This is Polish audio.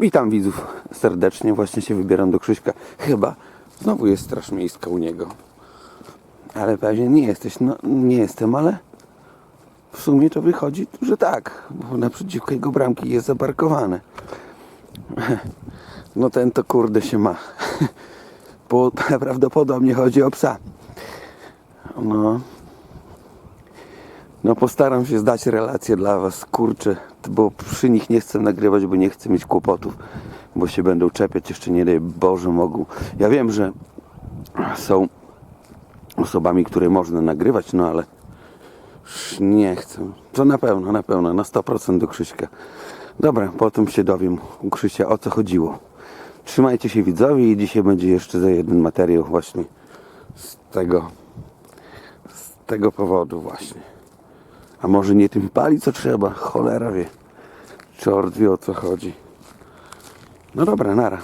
Witam widzów serdecznie. Właśnie się wybieram do Krzyśka. Chyba znowu jest straż miejska u niego. Ale pewnie nie jesteś. No nie jestem, ale w sumie to wychodzi, że tak. Bo naprzeciwko jego bramki jest zaparkowane. No ten to kurde się ma. Bo prawdopodobnie chodzi o psa. No. No postaram się zdać relację dla was, kurczę, bo przy nich nie chcę nagrywać, bo nie chcę mieć kłopotów, bo się będą czepiać, jeszcze nie daj Boże mogą. Ja wiem, że są osobami, które można nagrywać, no ale nie chcę. To na pewno, na pewno, na 100% do Krzyśka. Dobra, potem się dowiem u Krzysia o co chodziło. Trzymajcie się widzowie i dzisiaj będzie jeszcze za jeden materiał właśnie z tego, z tego powodu właśnie. A może nie tym pali co trzeba? Cholera wie. Czort wie o co chodzi. No dobra, nara.